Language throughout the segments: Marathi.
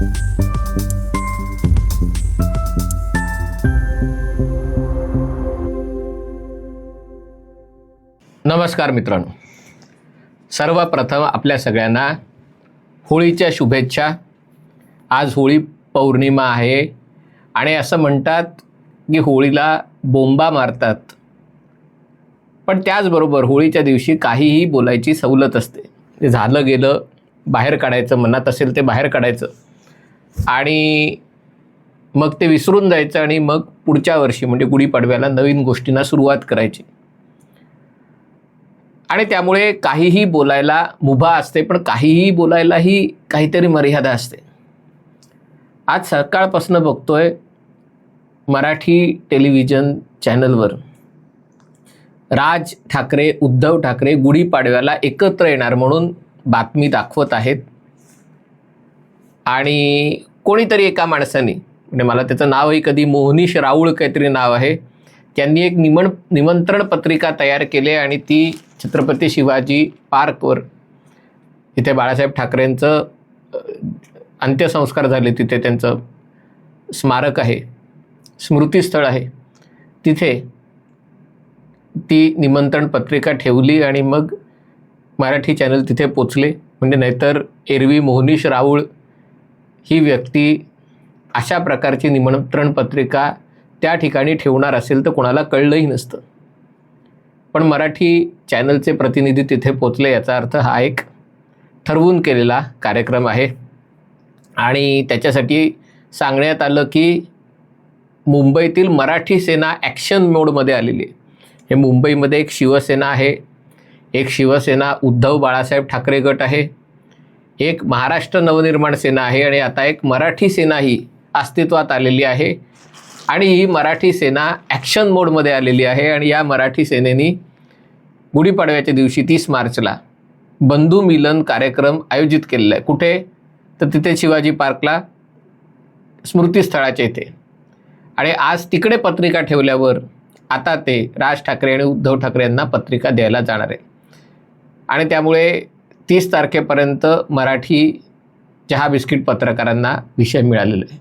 नमस्कार मित्रांनो. सर्वप्रथम आपल्या सगळ्यांना होळीच्या शुभेच्छा. आज होळी पौर्णिमा आहे आणि असं म्हणतात की होळीला बोंबा मारतात. पण त्याचबरोबर होळीच्या दिवशी काहीही बोलायची सवलत असते. ते झालं गेलं बाहेर काढायचं मनात असेल ते बाहेर काढायचं. आणि मग ते विसरून जायचं आणि मग पुढच्या वर्षी म्हणजे गुढीपाडव्याला नवीन गोष्टींना सुरुवात करायची. आणि त्यामुळे काहीही बोलायला मुभा असते पण काहीही बोलायलाही काहीतरी मर्यादा असते. आज सकाळपासून बघतोय मराठी टेलिव्हिजन चॅनलवर. राज ठाकरे उद्धव ठाकरे गुढीपाडव्याला एकत्र येणार म्हणून बातमी दाखवत आहेत. आणि कोणीतरी एका माणसाने म्हणजे मला त्याचं नावही कधी मोहनीश राऊळ काहीतरी नाव आहे त्यांनी एक निमण निमंत्रण पत्रिका तयार केली आणि ती छत्रपती शिवाजी पार्कवर इथे बाळासाहेब ठाकरेंचं अंत्यसंस्कार झाले. तिथे त्यांचं स्मारक आहे स्मृतीस्थळ आहे. तिथे ती निमंत्रण पत्रिका ठेवली आणि मग मराठी चॅनल तिथे पोचले. म्हणजे नाहीतर एरवी मोहनीश राऊळ ही व्यक्ती अशा प्रकारची निमंत्रण पत्रिका त्या ठिकाणी ठेवणार असेल तर कोणाला कळलंही नसतं. पण मराठी चॅनलचे प्रतिनिधी तिथे पोचले याचा अर्थ हा एक ठरवून केलेला कार्यक्रम आहे. आणि त्याच्यासाठी सांगण्यात आलं की मुंबईतील मराठी सेना ॲक्शन मोडमध्ये आलेली आहे. हे मुंबईमध्ये एक शिवसेना आहे. एक शिवसेना उद्धव बाळासाहेब ठाकरे गट आहे. एक महाराष्ट्र नवनिर्माण सेना आहे आणि आता एक मराठी सेना ही अस्तित्वात आलेली आहे. आणि ही मराठी सेना ॲक्शन मोडमध्ये आलेली आहे आणि या मराठी सेनेनी गुढीपाडव्याच्या दिवशी तीस मार्चला बंधू मिलन कार्यक्रम आयोजित केलेला आहे. कुठे? तर तिथे शिवाजी पार्कला स्मृतीस्थळाच्या इथे. आणि आज तिकडे पत्रिका ठेवल्यावर आता ते राज ठाकरे आणि उद्धव ठाकरे यांना पत्रिका द्यायला जाणार आहे. आणि त्यामुळे तीस तारखेपर्यंत मराठी चहा बिस्किट पत्रकारांना विषय मिळालेला आहे.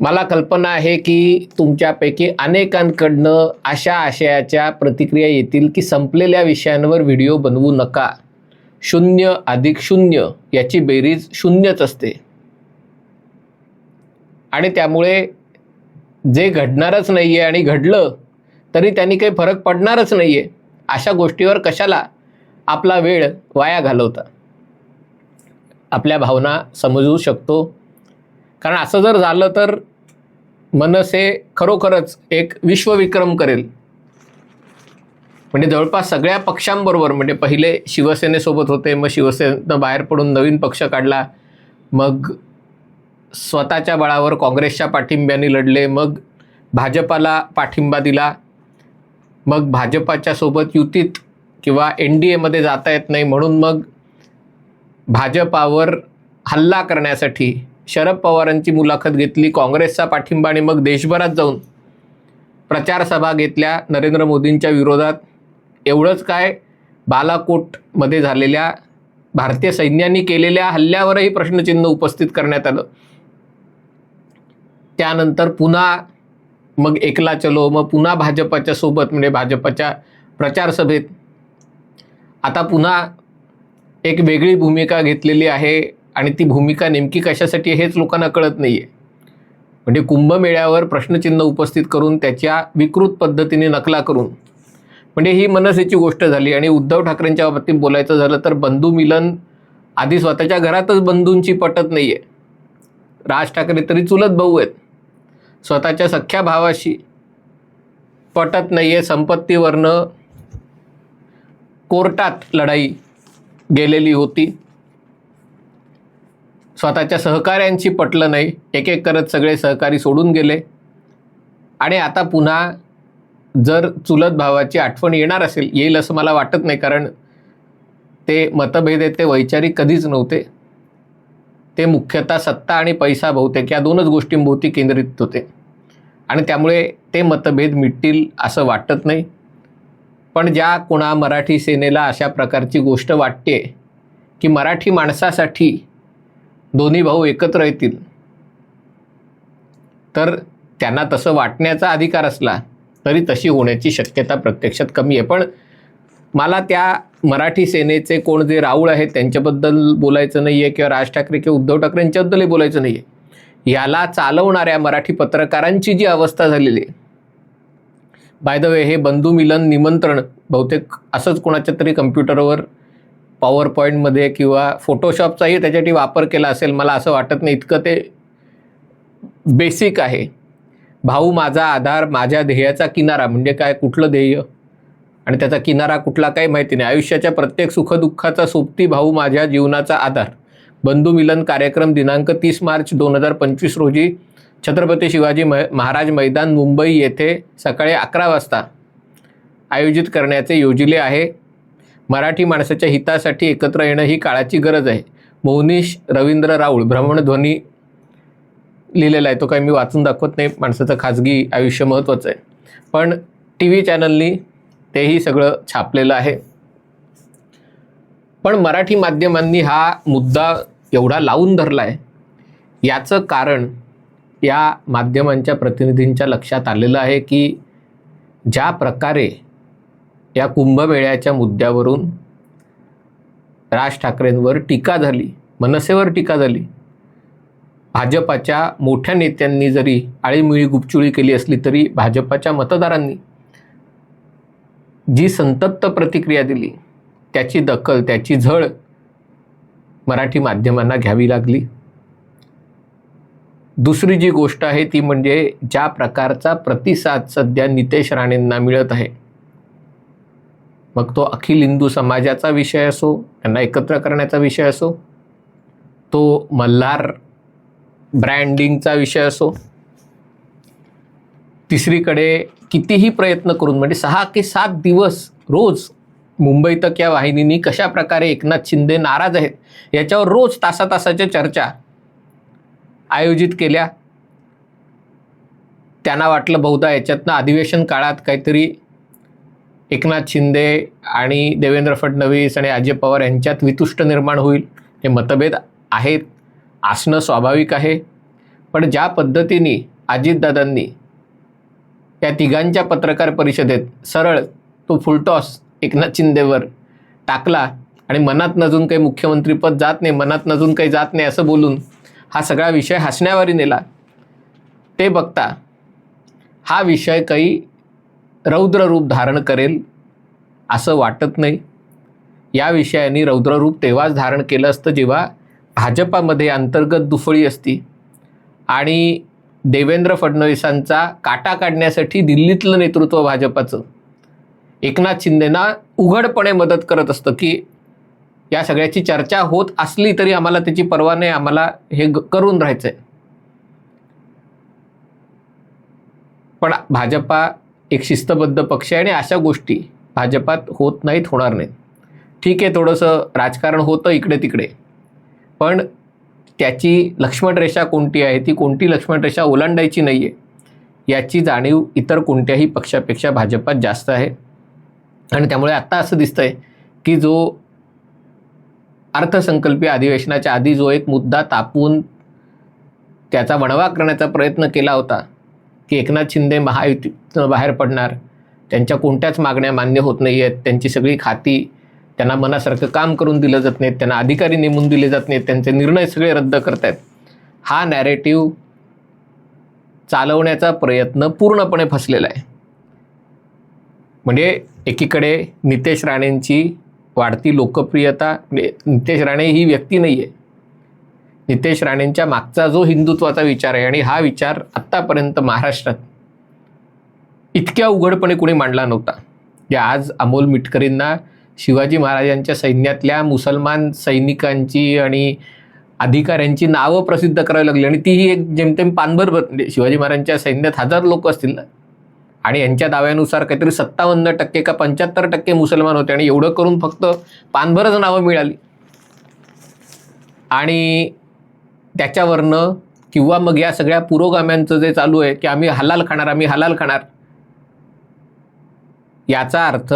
मला कल्पना आहे की तुमच्यापैकी अनेकांकडनं अशा आशयाच्या प्रतिक्रिया येतील की संपलेल्या विषयांवर व्हिडिओ बनवू नका. शून्य अधिक शून्य याची बेरीज शून्यच असते. आणि त्यामुळे जे घडणारच नाही आहे आणि घडलं तरी त्यांनी काही फरक पडणारच नाही आहे अशा गोष्टीवर कशाला आपला वेळ वाया घालवता. आपल्या भावना समजू शकतो. कारण असं जर झालं तर मनसे खरोखरच एक विश्वविक्रम करेल. म्हणजे जवळपास सगळ्या पक्षांबरोबर म्हणजे पहिले शिवसेनेसोबत होते मग शिवसेनेनं बाहेर पडून नवीन पक्ष काढला. मग स्वतःच्या बळावर काँग्रेसच्या पाठिंब्याने लढले मग भाजपाला पाठिंबा दिला. मग भाजपाच्या सोबत युतीत किंवा एन डी एमध्ये जाता येत नाही म्हणून मग भाजपावर हल्ला करण्यासाठी शरद पवारांची मुलाखत घेतली काँग्रेसचा पाठिंबा आणि मग देशभरात जाऊन प्रचारसभा घेतल्या नरेंद्र मोदींच्या विरोधात. एवढंच काय बालाकोटमध्ये झालेल्या भारतीय सैन्यांनी केलेल्या हल्ल्यावरही प्रश्नचिन्ह उपस्थित करण्यात आलं. त्यानंतर पुन्हा मग एकला चलो मग पुन्हा भाजपाच्या सोबत म्हणजे भाजपाच्या प्रचारसभेत आता पुन्हा एक वेगळी भूमिका घेतलेली आहे आणि ती भूमिका नेमकी कशासाठी हेच लोकांना कळत नाही आहे म्हणजे कुंभमेळ्यावर प्रश्नचिन्ह उपस्थित करून त्याच्या विकृत पद्धतीने नकला करून. म्हणजे ही मनसेची गोष्ट झाली आणि उद्धव ठाकरेंच्या बाबतीत बोलायचं झालं तर बंधू मिलन आधी स्वतःच्या घरातच बंधूंची पटत नाही आहे राज ठाकरे तरी चुलत भाऊ आहेत. स्वतःच्या सख्ख्या भावाशी पटत नाही आहे संपत्तीवरनं कोर्टात लढाई गेलेली होती. स्वतःच्या सहकाऱ्यांची पटलं नाही. एक एक करत सगळे सहकारी सोडून गेले. आणि आता पुन्हा जर चुलत भावाची आठवण येणार असेल येईल असं मला वाटत नाही कारण ते मतभेद आहेत ते वैचारिक कधीच नव्हते. ते मुख्यतः सत्ता आणि पैसा बहुतेक या दोनच गोष्टींभोवती केंद्रित होते. आणि त्यामुळे ते मतभेद मिटतील असं वाटत नाही. पण ज्या कोणा मराठी सेनेला अशा प्रकारची गोष्ट वाटते की मराठी माणसासाठी दोन्ही भाऊ एकत्र येतील तर त्यांना तसं वाटण्याचा अधिकार असला तरी तशी होण्याची शक्यता प्रत्यक्षात कमी आहे. पण मला त्या मराठी सेनेचे कोण जे राऊळ आहेत त्यांच्याबद्दल बोलायचं नाही आहे किंवा राज ठाकरे किंवा उद्धव ठाकरे यांच्याबद्दलही बोलायचं नाही आहे याला चालवणाऱ्या मराठी पत्रकारांची जी अवस्था झालेली आहे बाय द वे हे बंधू मिलन निमंत्रण बहुतेक असंच कोणाच्या तरी कम्प्युटरवर पॉवर पॉईंटमध्ये किंवा फोटोशॉपचाही त्याच्यासाठी वापर केला असेल मला असं वाटत नाही. इतकं ते बेसिक आहे. भाऊ माझा आधार माझ्या ध्येयाचा किनारा म्हणजे काय कुठलं ध्येय? आणि त्याचा किनारा कुठला काही माहिती नाही. आयुष्याच्या प्रत्येक सुखदुःखाचा सोबती भाऊ माझ्या जीवनाचा आधार. बंधू मिलन कार्यक्रम दिनांक तीस मार्च दोन हजार पंचवीस रोजी छत्रपती शिवाजी मै महाराज मैदान मुंबई येथे सकाळी अकरा वाजता आयोजित करण्याचे योजिले आहे. मराठी माणसाच्या हितासाठी एकत्र येणं ही काळाची गरज आहे. मोहनीश रवींद्र राऊळ भ्रमणध्वनी लिहिलेला आहे. तो काही मी वाचून दाखवत नाही. माणसाचं खाजगी आयुष्य महत्त्वाचं आहे. पण टी व्ही चॅनलनी तेही सगळं छापलेलं आहे. पण मराठी माध्यमांनी हा मुद्दा एवढा लावून धरला आहे याचं कारण या माध्यमांच्या प्रतिनिधींच्या लक्षात आलेलं आहे की ज्या प्रकारे या कुंभमेळ्याच्या मुद्द्यावरून राज ठाकरेंवर टीका झाली मनसेवर टीका झाली भाजपाच्या मोठ्या नेत्यांनी जरी आळीमिळी गुपचुळी केली असली तरी भाजपाच्या मतदारांनी जी संतप्त प्रतिक्रिया दिली त्याची दखल त्याची झळ मराठी माध्यमांना घ्यावी लागली. दुसरी जी गोष्ट आहे ती म्हणजे ज्या प्रकारचा प्रतिसाद सध्या नितेश राणेंना मिळत आहे. मग तो अखिल हिंदू समाजाचा विषय असो त्यांना एकत्र करण्याचा विषय असो तो मल्हार ब्रँडिंगचा विषय असो तिसरीकडे कितीही प्रयत्न करून म्हणजे सहा की सात दिवस रोज मुंबई तक या वाहिनीनी कशा प्रकारे एकनाथ शिंदे नाराज आहेत याच्यावर रोज तासा तासाच्या चर्चा आयोजित केल्या. त्यांना वाटलं बहुधा याच्यातनं अधिवेशन काळात काहीतरी एकनाथ शिंदे आणि देवेंद्र फडणवीस आणि अजय पवार यांच्यात वितुष्ट निर्माण होईल हे मतभेद आहेत असणं स्वाभाविक आहे. पण ज्या पद्धतीने अजितदादांनी त्या तिघांच्या पत्रकार परिषदेत सरळ तो फुलटॉस एकनाथ शिंदेवर टाकला आणि मनात नजून काही मुख्यमंत्रीपद जात नाही मनात नजून काही जात नाही असं बोलून हा सगळा विषय हसण्यावारी नेला. ते बघता हा विषय काही रौद्र रूप धारण करेल असं वाटत नाही. या विषयाने रौद्र रूप तेव्हाच धारण केलं असतं जेव्हा भाजपामध्ये अंतर्गत दुफळी असती आणि देवेंद्र फडणवीसांचा काटा काढण्यासाठी दिल्लीतलं नेतृत्व भाजपाचं. एकनाथ शिंदेना उघडपणे मदत करत असतं की या सगळ्याची चर्चा होत असली तरी आम्हाला त्याची पर्वा नाही आम्हाला हे ग- करून राहायचं आहे पण भाजपा एक शिस्तबद्ध पक्ष आहे आणि अशा गोष्टी भाजपात होत नाहीत होणार नाहीत. ठीक आहे थोडंसं राजकारण होतं इकडे तिकडे पण त्याची लक्ष्मण रेषा कोणती आहे? ती कोणती लक्ष्मण रेषा ओलांडायची नाही आहे याची जाणीव इतर कोणत्याही पक्षापेक्षा भाजपात जास्त आहे. आणि त्यामुळे आत्ता असं दिसतंय की जो अर्थसंकल्पीय अधिवेशनाच्या आधी जो एक मुद्दा तापवून त्याचा वणवा करण्याचा प्रयत्न केला होता की एकनाथ शिंदे महायुतीतनं बाहेर पडणार त्यांच्या कोणत्याच मागण्या मान्य होत नाही आहेत त्यांची सगळी खाती त्यांना मनासारखं काम करून दिलं जात नाहीत त्यांना अधिकारी नेमून दिले जात नाहीत त्यांचे निर्णय सगळे रद्द करतायत. हा नॅरेटिव्ह चालवण्याचा प्रयत्न पूर्णपणे फसलेला आहे. म्हणजे एकीकडे नितेश राणेंची वाढती लोकप्रियता नितेश राणे ही व्यक्ती नाही आहे नितेश राणेंच्या मागचा जो हिंदुत्वाचा विचार आहे आणि हा विचार आत्तापर्यंत महाराष्ट्रात इतक्या उघडपणे कुणी मांडला नव्हता. की आज अमोल मिटकरींना शिवाजी महाराजांच्या सैन्यातल्या मुसलमान सैनिकांची आणि अधिकाऱ्यांची नावं प्रसिद्ध करावी लागली आणि तीही एक जेमतेम पानभर म्हणजे शिवाजी महाराजांच्या सैन्यात हजार लोक असतील ना? आणि यांच्या दाव्यानुसार काहीतरी सत्तावन्न टक्के का पंच्याहत्तर टक्के मुसलमान होते आणि एवढं करून फक्त पानभरच नावं मिळाली. आणि त्याच्यावरनं किंवा मग या सगळ्या पुरोगाम्यांचं जे चालू आहे की आम्ही हलाल खाणार आम्ही हलाल खाणार याचा अर्थ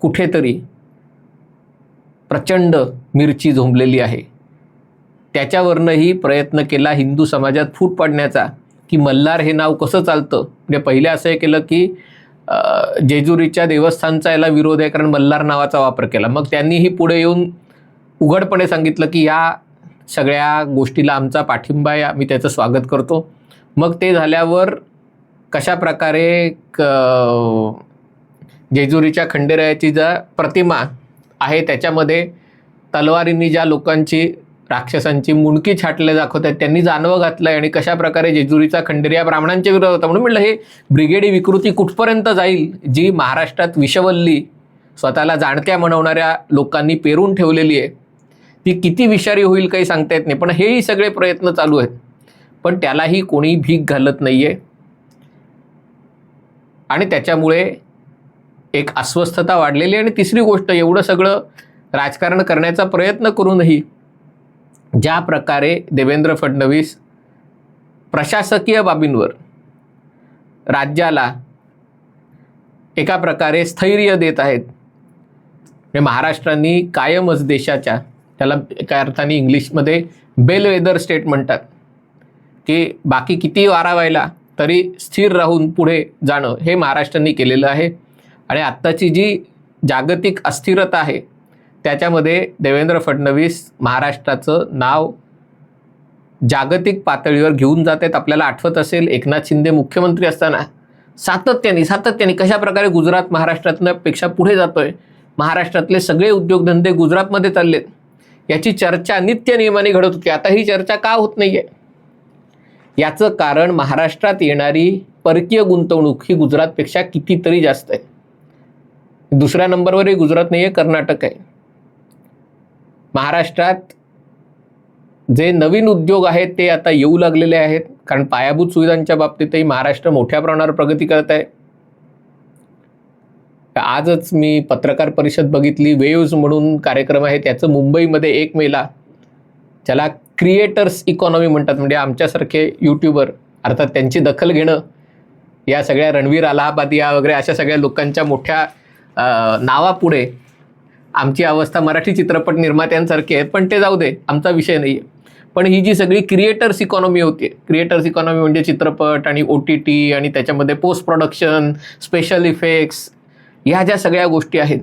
कुठेतरी प्रचंड मिरची झोंबलेली आहे. त्याच्यावरनंही प्रयत्न केला हिंदू समाजात फूट पडण्याचा की मल्हार हे नाव कसं चालतं? म्हणजे पहिले असं हे केलं की जेजुरीच्या देवस्थानचा याला विरोध आहे कारण मल्हार नावाचा वापर केला. मग त्यांनीही पुढे येऊन उघडपणे सांगितलं की या सगळ्या गोष्टीला आमचा पाठिंबा आहे आम्ही त्याचं स्वागत करतो. मग ते झाल्यावर कशा प्रकारे क जेजुरीच्या खंडेरायाची ज्या प्रतिमा आहे त्याच्यामध्ये तलवारींनी ज्या लोकांची राक्षसांची मुंडकी छाटले दाखवत आहेत त्यांनी जानवं घातलं आहे आणि कशा प्रकारे जेजुरीचा खंडेरिया ब्राह्मणांच्या विरोधात होता म्हणून म्हटलं हे ब्रिगेडी विकृती कुठपर्यंत जाईल? जी महाराष्ट्रात विषवल्ली स्वतःला जाणत्या म्हणवणाऱ्या लोकांनी पेरून ठेवलेली आहे. ती किती विषारी होईल काही सांगता येत नाही पण हेही सगळे प्रयत्न चालू आहेत. पण त्यालाही कोणी भीक घालत नाही आहे आणि त्याच्यामुळे एक अस्वस्थता वाढलेली आहे. आणि तिसरी गोष्ट एवढं सगळं राजकारण करण्याचा प्रयत्न करूनही ज्या प्रकारे देवेंद्र फडणवीस प्रशासकीय बाबींवर राज्याला एका प्रकारे स्थैर्य देत आहेत म्हणजे महाराष्ट्रांनी कायमच देशाच्या त्याला एका अर्थाने इंग्लिशमध्ये बेल वेदर स्टेट म्हणतात की बाकी किती वारा व्हायला तरी स्थिर राहून पुढे जाणं हे महाराष्ट्रांनी केलेलं आहे. आणि आत्ताची जी जागतिक अस्थिरता आहे त्याच्यामध्ये देवेंद्र फडणवीस महाराष्ट्राचं नाव जागतिक पातळीवर घेऊन जात आहेत आपल्याला आठवत असेल एकनाथ शिंदे मुख्यमंत्री असताना. सातत्याने सातत्याने कशा प्रकारे गुजरात महाराष्ट्रातनं पेक्षा पुढे जातोय महाराष्ट्रातले सगळे उद्योगधंदे गुजरातमध्ये चाललेत याची चर्चा नित्य नियमाने घडत होती. आता ही चर्चा का होत नाही आहे याचं कारण महाराष्ट्रात येणारी परकीय गुंतवणूक ही गुजरातपेक्षा कितीतरी जास्त आहे. दुसऱ्या नंबरवरही गुजरात नाही आहे कर्नाटक आहे. महाराष्ट्रात जे नवीन उद्योग आहेत ते आता येऊ लागलेले आहेत. कारण पायाभूत सुविधांच्या बाबतीतही महाराष्ट्र मोठ्या प्रमाणावर प्रगती करत आहे. आजच मी पत्रकार परिषद बघितली वेव्ज म्हणून कार्यक्रम आहे त्याचं मुंबईमध्ये एक मेला ज्याला क्रिएटर्स इकॉनॉमी म्हणतात. म्हणजे आमच्यासारखे यूट्यूबर अर्थात त्यांची दखल घेणं या सगळ्या रणवीर अलाहाबादिया वगैरे अशा सगळ्या लोकांच्या मोठ्या नावापुढे आमची अवस्था मराठी चित्रपट निर्मात्यांसारखी आहे पण ते जाऊ दे आमचा विषय नाही आहे पण ही जी सगळी क्रिएटर्स इकॉनॉमी होती क्रिएटर्स इकॉनॉमी म्हणजे चित्रपट आणि ओ टी टी आणि त्याच्यामध्ये पोस्ट प्रोडक्शन स्पेशल इफेक्ट्स ह्या ज्या सगळ्या गोष्टी आहेत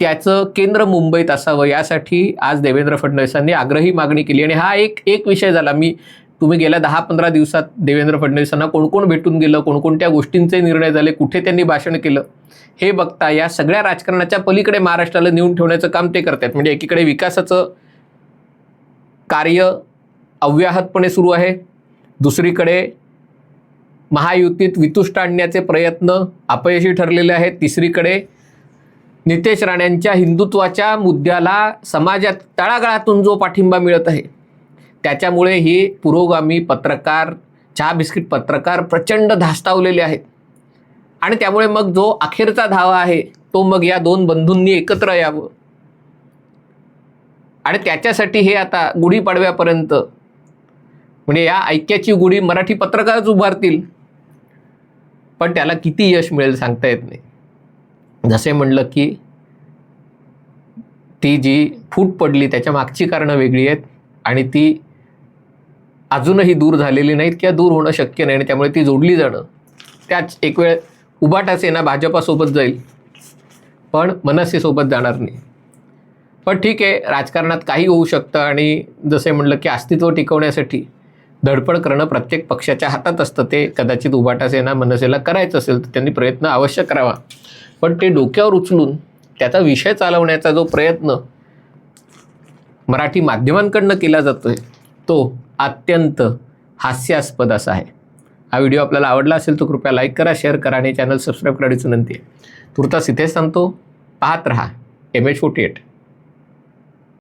त्याचं केंद्र मुंबईत असावं यासाठी आज देवेंद्र फडणवीसांनी आग्रही मागणी केली. आणि हा एक एक विषय झाला. मी तुम्ही गेल्या दहा पंधरा दिवसात देवेंद्र फडणवीसांना कोण कोण भेटून गेलं कोणकोणत्या गोष्टींचे निर्णय झाले कुठे त्यांनी भाषण केलं हे बघता या सगळ्या राजकारणाच्या पलीकडे महाराष्ट्राला नेऊन ठेवण्याचं काम ते करतात. म्हणजे एकीकडे विकासाचं कार्य अव्याहतपणे सुरू आहे दुसरीकडे महायुतीत वितुष्ट आणण्याचे प्रयत्न अपयशी ठरलेले आहेत तिसरीकडे नितेश राणेंच्या हिंदुत्वाच्या मुद्द्याला समाजात तळागाळातून जो पाठिंबा मिळत आहे त्याच्यामुळे हे पुरोगामी पत्रकार चहा बिस्किट पत्रकार प्रचंड धास्तावलेले आहेत. आणि त्यामुळे मग जो अखेरचा धावा आहे तो मग या दोन बंधूंनी एकत्र यावं. आणि त्याच्यासाठी हे आता गुढीपाडव्यापर्यंत म्हणजे या ऐक्याची गुढी मराठी पत्रकारच उभारतील. पण त्याला किती यश मिळेल सांगता येत नाही. जसे म्हणलं की ती जी फूट पडली त्याच्या मागची कारणं वेगळी आहेत. आणि ती अजूनही दूर झालेली नाहीत किंवा दूर होणं शक्य नाही आणि त्यामुळे ती जोडली जाणं. त्याच एक वेळ उबाटा सेना भाजपासोबत जाईल पण मनसेसोबत जाणार नाही. पण ठीक आहे राजकारणात काही होऊ शकतं आणि जसे म्हणलं की अस्तित्व टिकवण्यासाठी धडपड करणं प्रत्येक पक्षाच्या हातात असतं. ते कदाचित उभाटा सेना मनसेला करायचं असेल तर त्यांनी प्रयत्न अवश्य करावा. पण ते डोक्यावर उचलून त्याचा विषय चालवण्याचा जो प्रयत्न मराठी माध्यमांकडनं केला जातोय तो अत्यंत हास्यास्पद असा आहे. हा व्हिडिओ आपल्याला आवडला असेल तर कृपया लाईक करा शेअर करा आणि चॅनल सबस्क्राईब करायची विनंती आहे. तुर्तास इथेच सांगतो पाहत रहा. M H forty eight